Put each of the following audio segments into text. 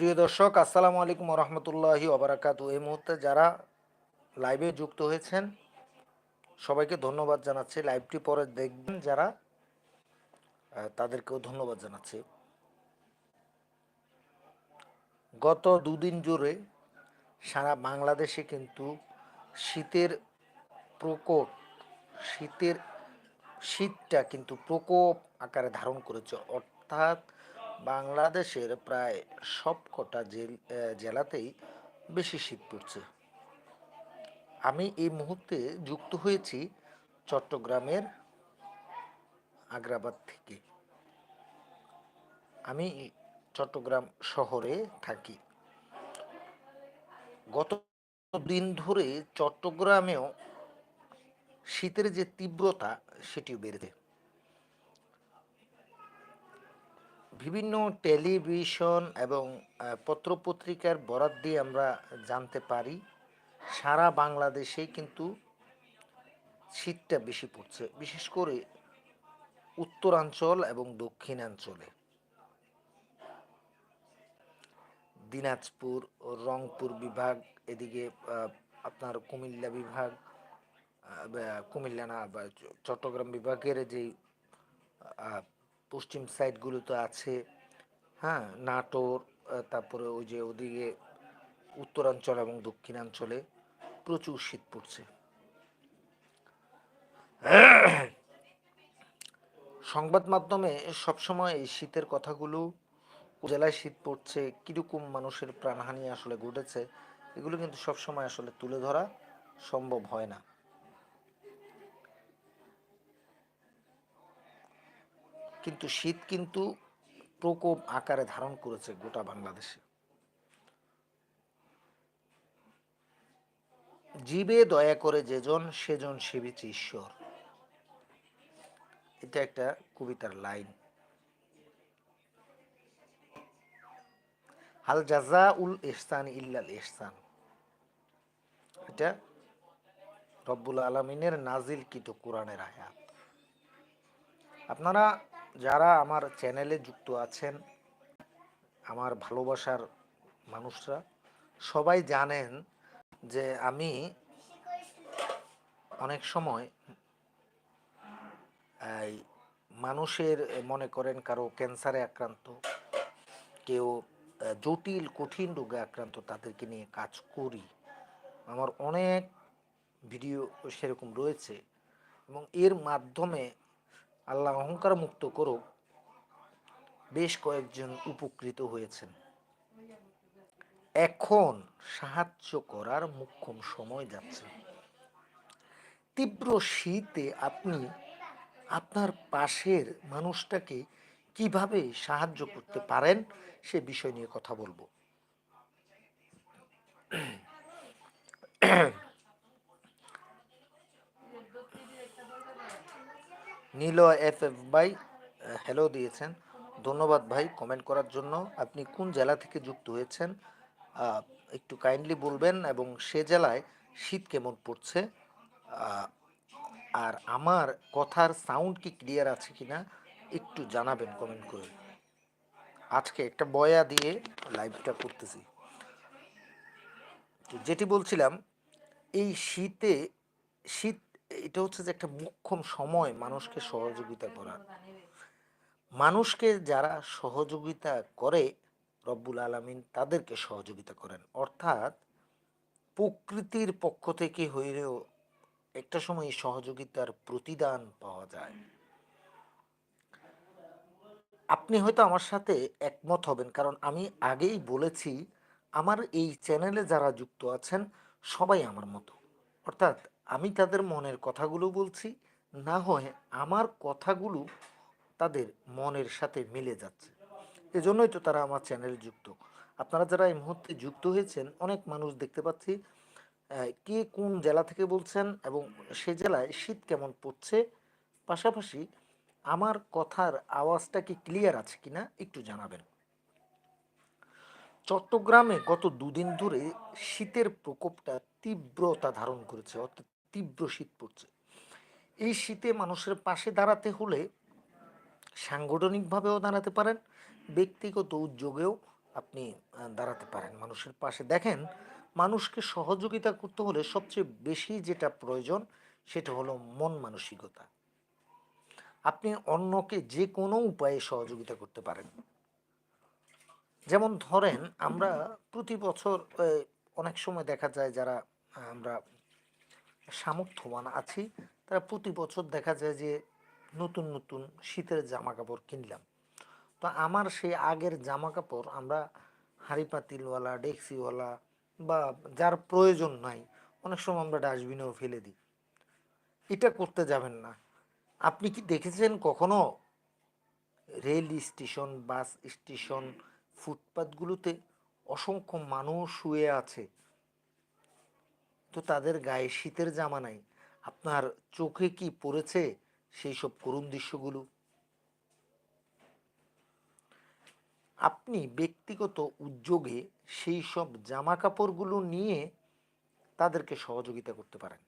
প্রিয় দর্শক, আসসালামু আলাইকুম রহমতুল্লাহি ওবরাকাত। এই মুহূর্তে যারা লাইভে যুক্ত হয়েছেন, সবাইকে ধন্যবাদ জানাচ্ছি। লাইভটি পরে দেখবেন যারা তাদেরকেও ধন্যবাদ জানাচ্ছি। গত দুদিন জুড়ে সারা বাংলাদেশে কিন্তু শীতের প্রকোপ, শীতের শীতটা কিন্তু প্রকোপ আকারে ধারণ করেছে। অর্থাৎ বাংলাদেশের প্রায় সবকটা জেল জেলাতেই বেশি শীত পড়ছে। আমি এই মুহূর্তে যুক্ত হয়েছি চট্টগ্রামের আগ্রাবাদ থেকে। আমি চট্টগ্রাম শহরে থাকি। গত দিন ধরে চট্টগ্রামেও শীতের যে তীব্রতা, সেটিও বেড়েছে। বিভিন্ন টেলিভিশন এবং পত্রপত্রিকার বরাত দিয়ে আমরা জানতে পারি, সারা বাংলাদেশেই কিন্তু শীতটা বেশি পড়ছে, বিশেষ করে উত্তরাঞ্চল এবং দক্ষিণাঞ্চলে। দিনাজপুর, রংপুর বিভাগ, এদিকে আপনার কুমিল্লা বিভাগ কুমিল্লা না চট্টগ্রাম বিভাগের যে আহ, সাইডগুলো তো আছে। হ্যাঁ নাটোর তারপরে ওই যে ওদিকে উত্তরাঞ্চল এবং দক্ষিণাঞ্চলে প্রচুর শীত পড়ছে। সংবাদ মাধ্যমে সবসময় এই শীতের কথাগুলো জেলায় শীত পড়ছে কীরকম মানুষের প্রাণহানি আসলে ঘটেছে এগুলো কিন্তু সবসময় আসলে তুলে ধরা সম্ভব হয় না। কিন্তু শীত কিন্তু প্রকোপ আকারে ধারণ করেছে গোটা বাংলাদেশে। জীবে দয়া করে যেজন সেজন সেবিছে ঈশ্বর। এটা একটা কবিতার লাইন। হাল জাজা উল ইহসান ইল্লাল ইহসান এটা রব্বুল আলমিনের নাজিল কিত কোরআনের আয়াত। আপনারা যারা আমার চ্যানেলে যুক্ত আছেন, আমার ভালোবাসার মানুষরা, সবাই জানেন যে আমি অনেক সময় এই মানুষের মনে করেন কারও ক্যান্সারে আক্রান্ত, কেউ জটিল, কঠিন রোগে আক্রান্ত তাদেরকে নিয়ে কাজ করি। আমার অনেক ভিডিও সেরকম রয়েছে এবং এর মাধ্যমে আল্লাহ অহংকার মুক্ত করুক, বেশ কয়েকজন উপকৃত হয়েছেন। এখন সাহায্য করার মুখ্যম সময় যাচ্ছে। তীব্র শীতে আপনি আপনার পাশের মানুষটাকে কীভাবে সাহায্য করতে পারেন, সে বিষয় নিয়ে কথা বলব। নীল এফ এফ ভাই হ্যালো দিয়েছেন। ধন্যবাদ ভাই কমেন্ট করার জন্য। আপনি কোন জেলা থেকে যুক্ত হয়েছেন একটু কাইন্ডলি বলবেন এবং সে জেলায় শীত কেমন পড়ছে আর আমার কথার সাউন্ড কি ক্লিয়ার আছে কিনা একটু জানাবেন কমেন্ট করে। আজকে একটা বয়া দিয়ে লাইভটা করতেছি। যেটি বলছিলাম, এই শীতে, শীত এটা হচ্ছে যে একটা মোক্ষম সময় মানুষকে সহযোগিতা করার মানুষকে যারা সহযোগিতা করে রব্বুল আলামিন তাদেরকে সহযোগিতা করেন। অর্থাৎ প্রকৃতির পক্ষ থেকে হইলেও একটা সময় সহযোগিতার প্রতিদান পাওয়া যায়। আপনি হয়তো আমার সাথে একমত হবেন, কারণ আমি আগেই বলেছি, আমার এই চ্যানেলে যারা যুক্ত আছেন সবাই আমার মতো। অর্থাৎ আমি তাদের মনের কথাগুলো বলছি, না হয় আমার কথাগুলো তাদের মনের সাথে মিলে যাচ্ছে। এজন্যই তো তারা আমার চ্যানেলে যুক্ত। আপনারা যারা এই মুহূর্তে যুক্ত হয়েছেন, অনেক মানুষ দেখতে পাচ্ছি কে কোন জেলা থেকে বলছেন এবং সে জেলায় শীত কেমন পড়ছে। পাশাপাশি আমার কথার আওয়াজটা কি ক্লিয়ার আছে কিনা একটু জানাবেন। চট্টগ্রামে গত দুদিন ধরে শীতের প্রকোপটা তীব্রতা ধারণ করেছে, অর্থাৎ তীব্র শীত পড়ছে। এই শীতে মানুষের পাশে দাঁড়াতে হলে সাংগঠনিকভাবেও দাঁড়াতে পারেন, ব্যক্তিগত উদ্যোগেও আপনি দাঁড়াতে পারেন। মানুষের পাশে দেখেন, মানুষকে সহযোগিতা করতে হলে সবচেয়ে বেশি যেটা প্রয়োজন সেটা হলো মন মানসিকতা। আপনি অন্যকে যে কোনো উপায়ে সহযোগিতা করতে পারেন। যেমন ধরেন, আমরা প্রতি বছর অনেক সময় দেখা যায় যারা, আমরা সামর্থ্যবান আছি। তারা প্রতি বছর দেখা যায় যে নতুন নতুন শীতের জামা কাপড় কিনলাম। তো আমার সেই আগের জামা কাপড় আমরা হাঁড়ি পাতিলওয়ালা ডেক্সিওয়ালা বা যার প্রয়োজন নাই, অনেক সময় আমরা ডাস্টবিনেও ফেলে দিই। এটা করতে যাবেন না। আপনি কি দেখেছেন কখনো রেল স্টেশন, বাস স্টেশন, ফুটপাতগুলোতে অসংখ্য মানুষ শুয়ে আছে? তো তাদের গায়ে শীতের জামা নাই। আপনার চোখে কি পড়েছে সেই সব করুণ দৃশ্যগুলো? আপনি ব্যক্তিগত উদ্যোগে সেই সব জামা কাপড়গুলো নিয়ে তাদেরকে সহযোগিতা করতে পারেন।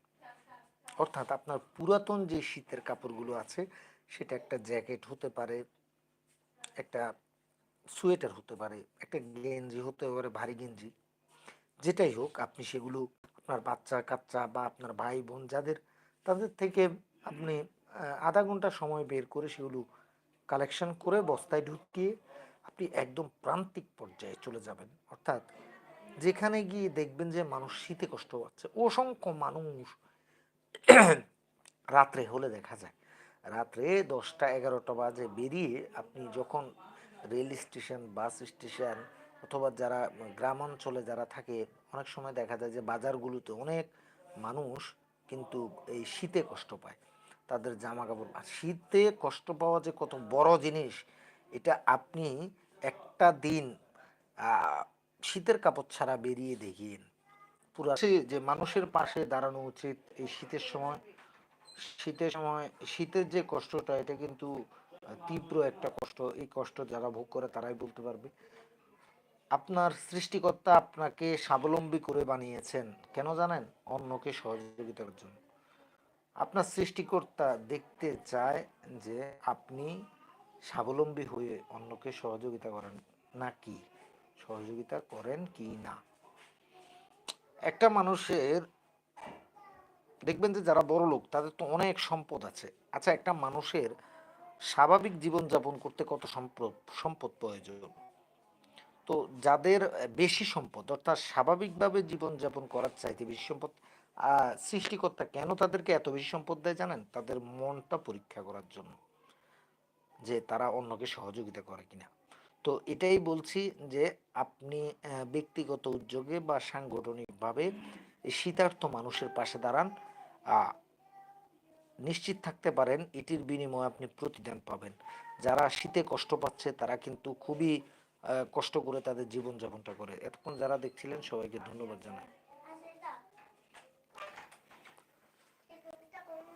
অর্থাৎ আপনার পুরাতন যে শীতের কাপড়গুলো আছে, সেটা একটা জ্যাকেট হতে পারে, একটা সোয়েটার হতে পারে, একটা গেঞ্জি হতে পারে, ভারী গেঞ্জি। যেটাই হোক, আপনি সেগুলো আপনার বাচ্চা, কাচ্চা বা আপনার ভাই, বোন যাদের, তাদের থেকে আপনি আধা ঘণ্টা সময় বের করে সেগুলো কালেকশন করে বস্তায় ঢুকিয়ে আপনি একদম প্রান্তিক পর্যায়ে চলে যাবেন। অর্থাৎ যেখানে গিয়ে দেখবেন যে মানুষ শীতে কষ্ট পাচ্ছে। অসংখ্য মানুষ রাত্রে হলে দেখা যায়। রাত্রে দশটা এগারোটা বাজে বেরিয়ে আপনি যখন রেল স্টেশন, বাস স্টেশন অথবা যারা গ্রাম অঞ্চলে যারা থাকে, অনেক সময় দেখা যায় যে বাজারগুলোতে অনেক মানুষ কিন্তু এই শীতে কষ্ট পায়। তাদের জামা কাপড় শীতে কষ্ট পাওয়া যে কত বড় জিনিস, এটা আপনি একটা দিন শীতের কাপড় ছাড়া বেরিয়ে দেখিয়েন পুরা যে মানুষের পাশে দাঁড়ানো উচিত এই শীতের সময় শীতের সময়, শীতের যে কষ্টটা, এটা কিন্তু তীব্র একটা কষ্ট। এই কষ্ট যারা ভোগ করে, তারাই বলতে পারবে। আপনার সৃষ্টিকর্তা আপনাকে স্বাবলম্বী করে বানিয়েছেন। কেন জানেন? অন্যকে সহযোগিতার জন্য। আপনার সৃষ্টিকর্তা দেখতে চায় যে আপনি স্বাবলম্বী হয়ে অন্যকে সহযোগিতা করেন না কি সহযোগিতা করেন কি না? একটা মানুষের, দেখবেন যে যারা বড় লোক, তাদের তো অনেক সম্পদ আছে। আচ্ছা একটা মানুষের স্বাভাবিক জীবনযাপন করতে কত সম্পদ সম্পদ প্রয়োজন? তো যাদের বেশি সম্পদ, অর্থাৎ স্বাভাবিকভাবে জীবনযাপন করার চাইতে বেশি সম্পদ সৃষ্টিকর্তা কেন তাদেরকে এত বেশি সম্পদ দেয় জানেন? তাদের মনটা পরীক্ষা করার জন্য, যে তারা অন্যকে সহযোগিতা করে কিনা। তো এটাই বলছি যে আপনি ব্যক্তিগত উদ্যোগে বা সাংগঠনিকভাবে শীতার্থ মানুষের পাশে দাঁড়ান নিশ্চিত থাকতে পারেন এটির বিনিময়ে আপনি প্রতিদান পাবেন। যারা শীতে কষ্ট পাচ্ছে তারা কিন্তু খুবই কষ্ট করে তাদের জীবনযাপনটা করে। এতক্ষণ যারা দেখছিলেন সবাইকে ধন্যবাদ জানাই।